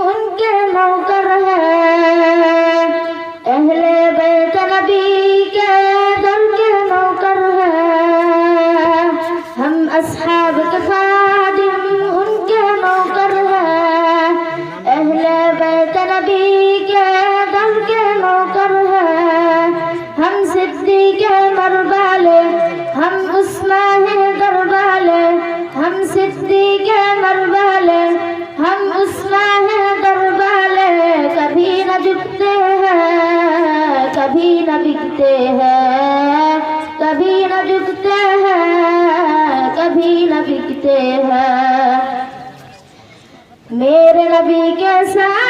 उनके नौकर है। अहले बैत नबी के दम के नौकर है। हम असहाब के खादिम उनके है। अहले हम उस्मान दरबाले, हम सिद्दीक बिकते हैं कभी न झुकते हैं कभी न बिकते हैं। मेरे नबी के सारे